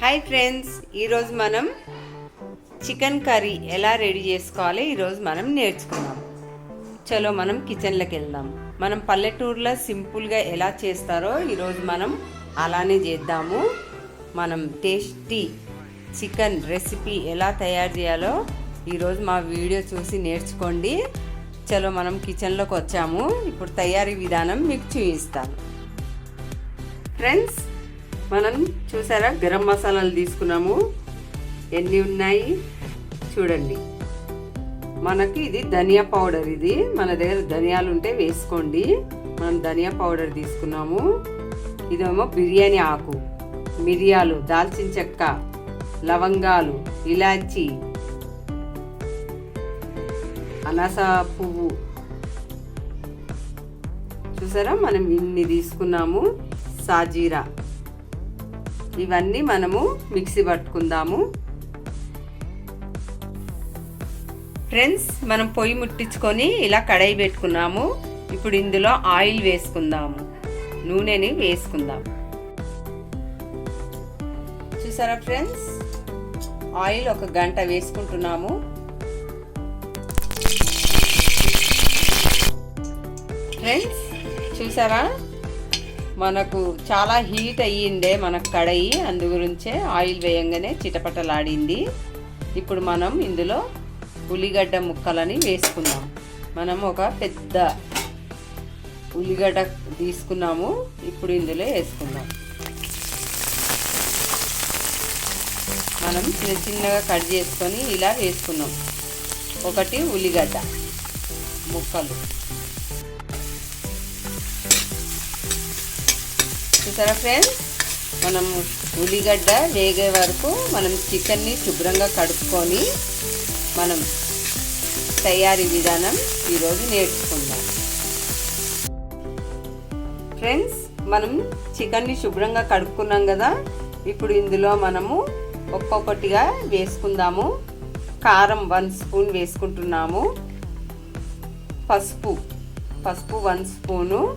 Hi friends ఈరోజు మనం chicken curry ఎలా రెడీ చేసుకోవాలి? ఈరోజు మనం నేర్చుకుందాం. చలో మనం కిచెన్లోకి వెళ్దాం. మనం పల్లెటూరులో సింపుల్గా ఎలా చేస్తారో ఈరోజు మనం అలానే చేద్దాము. మనం టేస్టీ చికెన్ రెసిపీ ఎలా తయారు చేయాలో ఈరోజు మా వీడియో చూసి నేర్చుకోండి. చలో మనం కిచెన్లోకి వచ్చాము. ఇప్పుడు తయారీ విధానం మీకు చూపిస్తాను. ఫ్రెండ్స్ మనం చూసారా? గరం మసాలాలు తీసుకున్నాము. ఎన్ని ఉన్నాయి? చూడండి. మనకి ఇది ధనియా పౌడర్ ఇది. మన దగ్గర ధనియాలు ఉంటే వేసుకోండి. మనం ధనియా పౌడర్ తీసుకున్నాము. ఇదేమో బిర్యానీ ఆకు. మిరియాలు దాల్చిన చెక్క లవంగాలు ఇలాచి అనాస పువ్వు. చూసారా? మనం ఇన్ని తీసుకున్నాము. సాజీరా. ఇవన్నీ మనము మిక్సీ పట్టుకుందాము. ఫ్రెండ్స్ మనం పొయ్యి ముట్టించుకొని ఇలా కడాయి పెట్టుకున్నాము. ఇప్పుడు ఇందులో ఆయిల్ వేసుకుందాము. నూనెని వేసుకుందాం. చూసారా ఫ్రెండ్స్ ఆయిల్ ఒక గంట వేసుకుంటున్నాము. ఫ్రెండ్స్ చూసారా? మనకు చాలా హీట్ అయ్యిందే మనకు కడాయి అందు గురించే ఆయిల్ వేయంగానే చిటపటలాడింది. ఇప్పుడు మనం ఇందులో ఉల్లిగడ్డ ముక్కలని వేసుకుందాం. మనం ఒక పెద్ద ఉల్లిగడ్డ తీసుకున్నాము ఇప్పుడు ఇందులో వేసుకుందాం. మనం చిన్న చిన్నగా కట్ చేసుకొని ఇలా వేసుకున్నాం. ఒకటి ఉల్లిగడ్డ ముక్కలు. చూసారా ఫ్రెండ్స్ మనం ఉల్లిగడ్డ వేగే వరకు మనం చికెన్ని శుభ్రంగా కడుక్కొని మనం తయారీ విధానం ఈరోజు నేర్చుకుందాం. ఫ్రెండ్స్ మనం చికెన్ని శుభ్రంగా కడుక్కున్నాం కదా? ఇప్పుడు ఇందులో మనము ఒక్కొక్కటిగా వేసుకుందాము. కారం వన్ స్పూన్ వేసుకుంటున్నాము. పసుపు పసుపు వన్ స్పూను.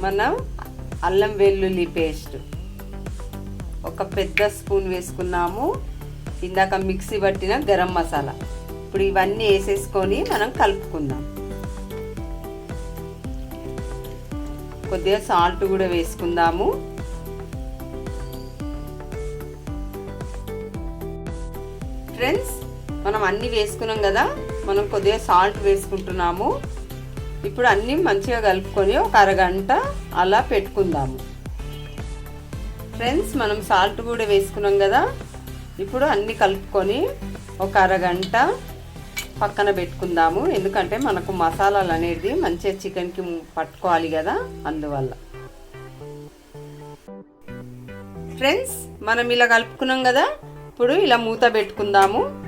మనం అల్లం వెల్లుల్లి పేస్ట్. ఒక పెద్ద స్పూన్ వేసుకున్నాము. ఇందాక మిక్సీ పట్టిన గరం మసాలా. ఇప్పుడు ఇవన్నీ వేసేసుకొని మనం కలుపుకుందాం. కొద్దిగా సాల్ట్ కూడా వేసుకుందాము. ఫ్రెండ్స్ మనం అన్నీ వేసుకున్నాం కదా మనం కొద్దిగా సాల్ట్ వేసుకుంటున్నాము. ఇప్పుడు అన్నీ మంచిగా కలుపుకొని ఒక అరగంట అలా పెట్టుకుందాము. ఫ్రెండ్స్ మనం సాల్ట్ కూడా వేసుకున్నాం కదా? ఇప్పుడు అన్నీ కలుపుకొని ఒక అరగంట పక్కన పెట్టుకుందాము. ఎందుకంటే మనకు మసాలాలు అనేది మంచిగా చికెన్కి పట్టుకోవాలి కదా? అందువల్ల. ఫ్రెండ్స్ మనం ఇలా కలుపుకున్నాం కదా? ఇప్పుడు ఇలా మూత పెట్టుకుందాము.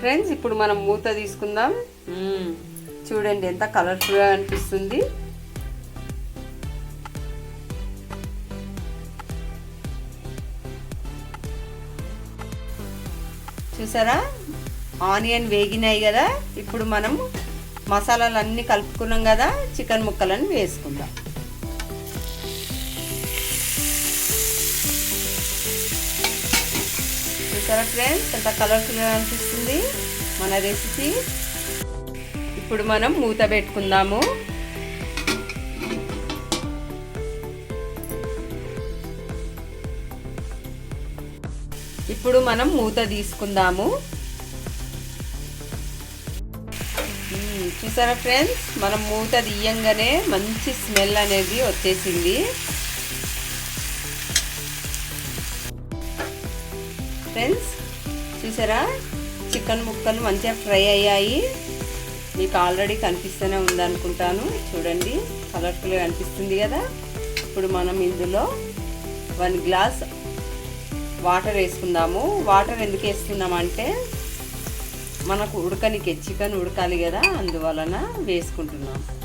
ఫ్రెండ్స్ ఇప్పుడు మనం మూత తీసుకుందాం. చూడండి ఎంత కలర్ఫుల్గా అనిపిస్తుంది. చూసారా? ఆనియన్ వేగినాయి కదా. ఇప్పుడు మనం మసాలాలు అన్నీ కలుపుకున్నాం కదా. చికెన్ ముక్కలను వేసుకుందాం. చూసారా ఫ్రెండ్స్ ఎంత కలర్ఫుల్గా అనిపిస్తుంది. మన రెసిపీ ఇప్పుడు మనం మూత పెట్టుకుందాము. ఇప్పుడు మనం మూత తీసుకుందాము. చూసారా ఫ్రెండ్స్ మనం మూత తీయంగానే మంచి స్మెల్ అనేది వచ్చేసింది. ఫ్రెండ్స్ చూసారా? చికెన్ ముక్కలు మంచిగా ఫ్రై అయ్యాయి. మీకు ఆల్రెడీ కనిపిస్తూనే ఉందనుకుంటాను. చూడండి కలర్ఫుల్గా కనిపిస్తుంది కదా. ఇప్పుడు మనం ఇందులో వన్ గ్లాస్ వాటర్ వేసుకుందాము. వాటర్ ఎందుకు వేసుకున్నామంటే మనకు ఉడకనికి చికెన్ ఉడకాలి కదా అందువలన వేసుకుంటున్నాం.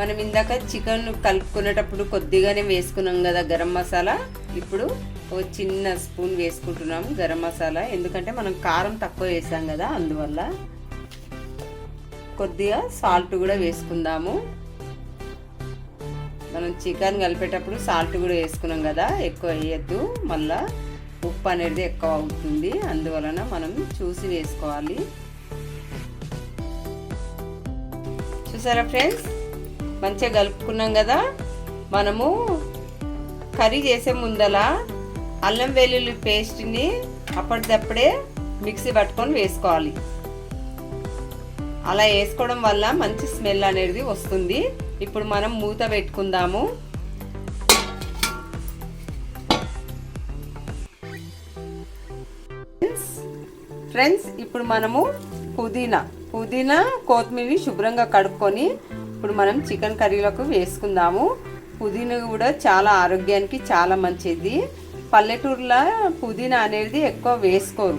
మనం ఇందాక చికెన్ కలుపుకునేటప్పుడు కొద్దిగానే వేసుకున్నాం కదా గరం మసాలా. ఇప్పుడు ఒక చిన్న స్పూన్ వేసుకుంటున్నాం గరం మసాలా. ఎందుకంటే మనం కారం తక్కువ వేసాం కదా అందువల్ల కొద్దిగా సాల్ట్ కూడా వేసుకుందాము. మనం చికెన్ కలిపేటప్పుడు సాల్ట్ కూడా వేసుకున్నాం కదా ఎక్కువ వేయద్దు. మళ్ళా ఉప్పు అనేది ఎక్కువ అవుతుంది అందువలన మనం చూసి వేసుకోవాలి. చూసారా ఫ్రెండ్స్ మంచిగా కలుపుకున్నాం కదా మనము కర్రీ చేసే ముందల అల్లం వెల్లుల్లి పేస్ట్ని అప్పటిదప్పుడే మిక్సీ పట్టుకొని వేసుకోవాలి. అలా వేసుకోవడం వల్ల మంచి స్మెల్ అనేది వస్తుంది. ఇప్పుడు మనం మూత పెట్టుకుందాము. ఫ్రెండ్స్ ఇప్పుడు మనము పుదీనా పుదీనా కొత్తిమీర శుభ్రంగా కడుక్కొని ఇప్పుడు మనం చికెన్ కర్రీలోకి వేసుకుందాము. పుదీనా కూడా చాలా ఆరోగ్యానికి చాలా మంచిది. పల్లెటూరులో పుదీనా అనేది ఎక్కువ వేసుకోరు.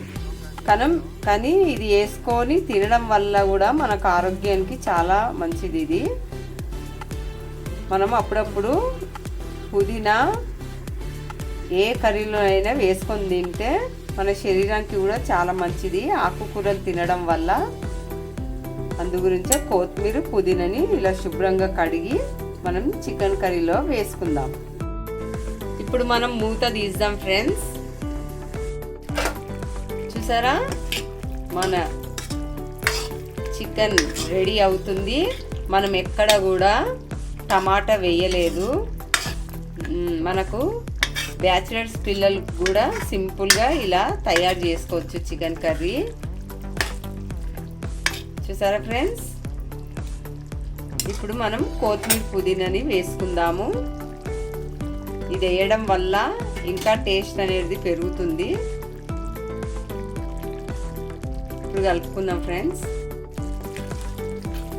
కనం కానీ ఇది వేసుకొని తినడం వల్ల కూడా మనకు ఆరోగ్యానికి చాలా మంచిది ఇది. మనం అప్పుడప్పుడు పుదీనా ఏ కర్రీలో అయినా వేసుకొని తింటే మన శరీరానికి కూడా చాలా మంచిది. ఆకుకూరలు తినడం వల్ల అందుగురించే కొత్తిమీర పుదీనని ఇలా శుభ్రంగా కడిగి మనం చికెన్ కర్రీలో వేసుకుందాం. ఇప్పుడు మనం మూత తీద్దాం ఫ్రెండ్స్. చూసారా? మన చికెన్ రెడీ అవుతుంది. మనం ఎక్కడ కూడా టమాటా వేయలేదు. మనకు బ్యాచిలర్స్ పిల్లలకు కూడా సింపుల్గా ఇలా తయారు చేసుకోవచ్చు చికెన్ కర్రీ. చూసారా ఫ్రెండ్స్? ఇప్పుడు మనం కొత్తిమీర పుదీనాని వేసుకుందాము. ఇది వేయడం వల్ల ఇంకా టేస్ట్ అనేది పెరుగుతుంది. ఇప్పుడు కలుపుకుందాం ఫ్రెండ్స్.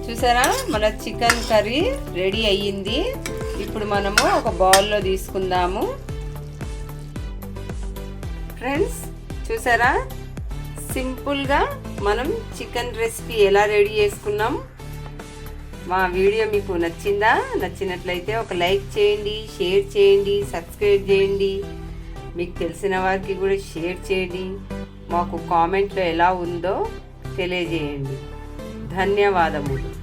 చూసారా? మన చికెన్ కర్రీ రెడీ అయ్యింది. ఇప్పుడు మనము ఒక బౌల్లో తీసుకుందాము. ఫ్రెండ్స్ చూసారా? సింపుల్గా మనం చికెన్ రెసిపీ ఎలా రెడీ చేసుకున్నాం. మా వీడియో మీకు నచ్చిందా? నచ్చినట్లయితే ఒక లైక్ చేయండి షేర్ చేయండి సబ్స్క్రైబ్ చేయండి. మీకు తెలిసిన వారికి కూడా షేర్ చేయండి. మాకు కామెంట్లో ఎలా ఉందో తెలియజేయండి. ధన్యవాదములు.